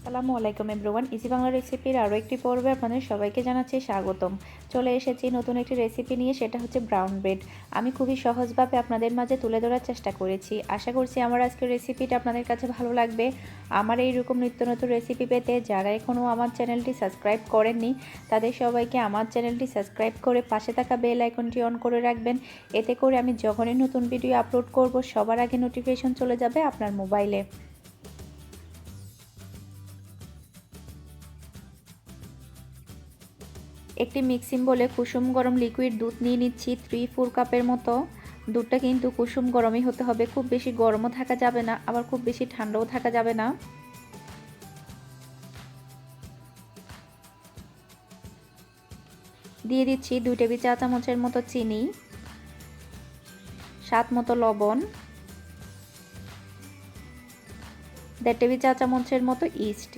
আসসালামু আলাইকুম everyone easy Bangla রেসিপির আরও একটি পর্বে আপনাদের সবাইকে জানাচ্ছি স্বাগতম। চলে এসেছি নতুন একটি রেসিপি নিয়ে, সেটা হচ্ছে ব্রাউন ব্রেড আমি খুবই সহজভাবে আপনাদের মাঝে তুলে ধরার চেষ্টা করেছি। আশা করছি আমার আজকের রেসিপিটা আপনাদের কাছে ভালো লাগবে। আমার এইরকম নিত্য নতুন রেসিপি পেতে যারা এখনও আমার চ্যানেলটি সাবস্ক্রাইব করেননি, তাদের সবাইকে আমার চ্যানেলটি সাবস্ক্রাইব করে পাশে থাকা বেল আইকনটি অন করে রাখবেন। এতে করে আমি যখনই নতুন ভিডিও আপলোড করব, সবার আগে নোটিফিকেশন চলে যাবে আপনার মোবাইলে একটি মিক্সিং বলে কুসুম গরম লিকুইড দুধ নিয়ে নিচ্ছি থ্রি ফোর কাপের মতো। দুধটা কিন্তু কুসুম গরমই হতে হবে। খুব বেশি গরমও থাকা যাবে না, আবার খুব বেশি ঠান্ডাও থাকা যাবে না। দিয়ে দিচ্ছি দুই টেবিল চা চামচের মতো চিনি, স্বাদ মতো লবণ, দেড় টেবিল চা চামচের মতো ইস্ট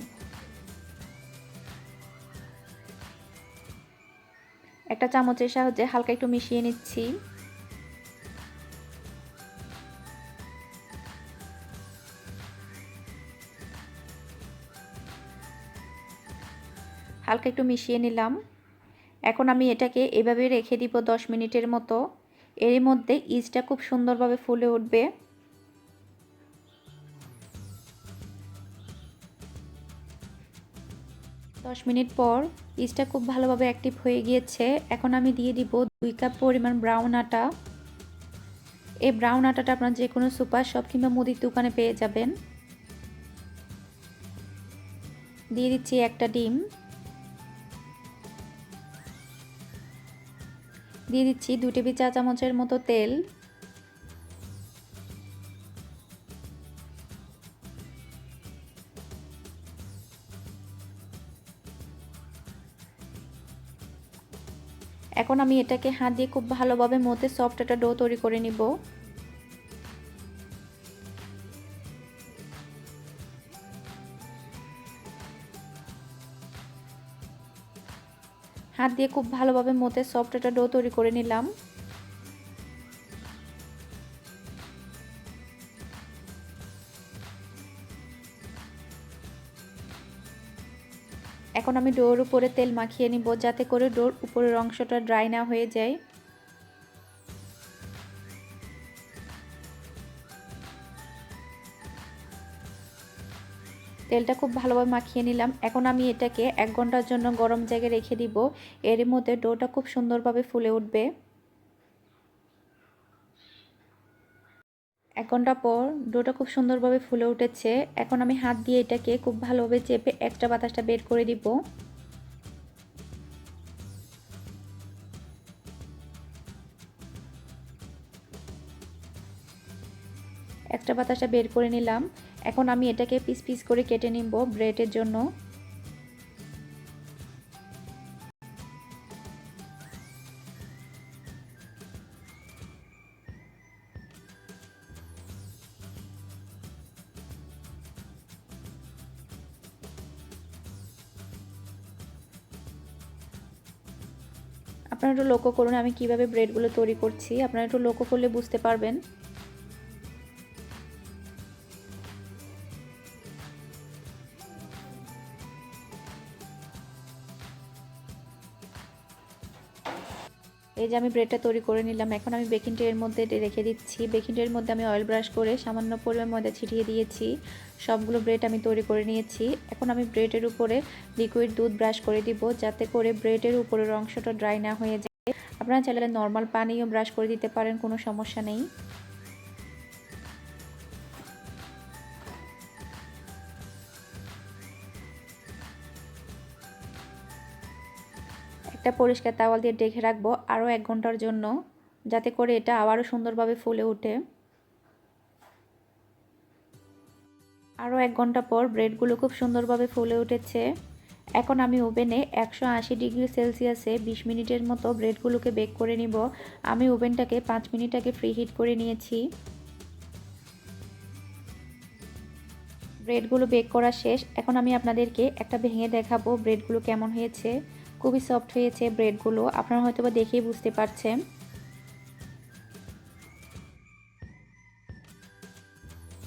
একটা চামচের সাহায্যে হালকা একটু মিশিয়ে নিচ্ছি। হালকা একটু মিশিয়ে নিলাম। এখন আমি এটাকে এভাবে রেখে দিব দশ মিনিটের মতো। এর মধ্যে ইজটা খুব সুন্দরভাবে ফুলে উঠবে। দশ মিনিট পর ইস্টটা খুব ভালোভাবে অ্যাক্টিভ হয়ে গিয়েছে। এখন আমি দিয়ে দিব দুই কাপ পরিমাণ ব্রাউন আটা। এই ব্রাউন আটাটা আপনার যে কোনো সুপার শপ কিংবা মুদির দোকানে পেয়ে যাবেন। দিয়ে দিচ্ছি একটা ডিম। দিয়ে দিচ্ছি দু টেবিল চা চামচের মতো তেল। এখন আমি এটাকে হাত দিয়ে খুব ভালোভাবে মতে সফট একটা ডো তৈরি করে নিব। হাত দিয়ে খুব ভালোভাবে মতে সফট একটা ডো তৈরি করে নিলাম। এখন আমি ডোর উপরে তেল মাখিয়ে নিব যাতে করে ডোর উপরের অংশটা ড্রাই না হয়ে যায়। তেলটা খুব ভালোভাবে মাখিয়ে নিলাম। এখন আমি এটাকে এক ঘণ্টার জন্য গরম জায়গায় রেখে দিব। এর মধ্যে ডোটা খুব সুন্দরভাবে ফুলে উঠবে। এক ঘণ্টা পর ডোটা খুব সুন্দরভাবে ফুলে উঠেছে। এখন আমি হাত দিয়ে এটাকে খুব ভালোভাবে চেপে এক্সট্রা বাতাসটা বের করে দিব। এক্সট্রা বাতাসটা বের করে নিলাম। এখন আমি এটাকে পিস পিস করে কেটে নিব ব্রেডের জন্য। আপনারা একটু লক্ষ্য করুন আমি কীভাবে ব্রেডগুলো তৈরি করছি। আপনারা একটু লক্ষ্য করলে বুঝতে পারবেন। এই যে আমি ব্রেডটা তৈরি করে নিলাম, এখন আমি বেকিং ট্রের মধ্যে রেখে দিচ্ছি। বেকিং ট্রের মধ্যে আমি অয়েল ব্রাশ করে সামান্য পরিমাণ ময়দা ছিটিয়ে দিয়েছি। সবগুলো ব্রেড আমি তৈরি করে নিয়েছি। এখন আমি ব্রেডের উপরে লিকুইড দুধ ব্রাশ করে দিব, যাতে করে ব্রেডের উপরের অংশটা ড্রাই না হয়ে যায়। আপনারা চাইলে নর্মাল পানিও ব্রাশ করে দিতে পারেন, কোনো সমস্যা নেই। একটা পরিষ্কার তাওয়াল দিয়ে ডেকে রাখব আরও এক ঘণ্টার জন্য, যাতে করে এটা আবারও সুন্দরভাবে ফুলে ওঠে। আরও এক ঘণ্টা পর ব্রেডগুলো খুব সুন্দরভাবে ফুলে উঠেছে। এখন আমি ওভেনে একশো আশি ডিগ্রি সেলসিয়াসে বিশ মিনিটের মতো ব্রেডগুলোকে বেক করে নিব। আমি ওভেনটাকে পাঁচ মিনিট আগে ফ্রি হিট করে নিয়েছি। ব্রেডগুলো বেক করা শেষ। এখন আমি আপনাদেরকে একটা ভেঙে দেখাবো ব্রেডগুলো কেমন হয়েছে। খুবই সফট হয়েছে ব্রেডগুলো আপনারা হয়তো বা দেখেই বুঝতে পারছেন।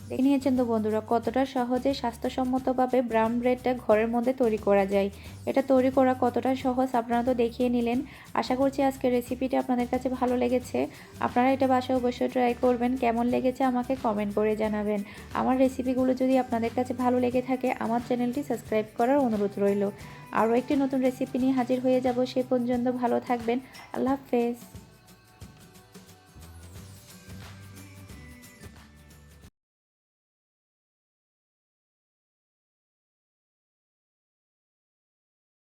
দেখে নিয়েছেন তো বন্ধুরা, কতটা সহজে স্বাস্থ্যসম্মতভাবে ব্রাউন ব্রেডটা ঘরের মধ্যে তৈরি করা যায়। এটা তৈরি করা কতটা সহজ আপনারা তো দেখিয়ে নিলেন। আশা করছি আজকের রেসিপিটা আপনাদের কাছে ভালো লেগেছে। আপনারা এটা বাসায় অবশ্যই ট্রাই করবেন। কেমন লেগেছে আমাকে কমেন্ট করে জানাবেন। আমার রেসিপিগুলো যদি আপনাদের কাছে ভালো লেগে থাকে, আমার চ্যানেলটি সাবস্ক্রাইব করার অনুরোধ রইল। আরও একটি নতুন রেসিপি নিয়ে হাজির হয়ে যাব সে পর্যন্ত ভালো থাকবেন। আল্লাহ হাফেজ।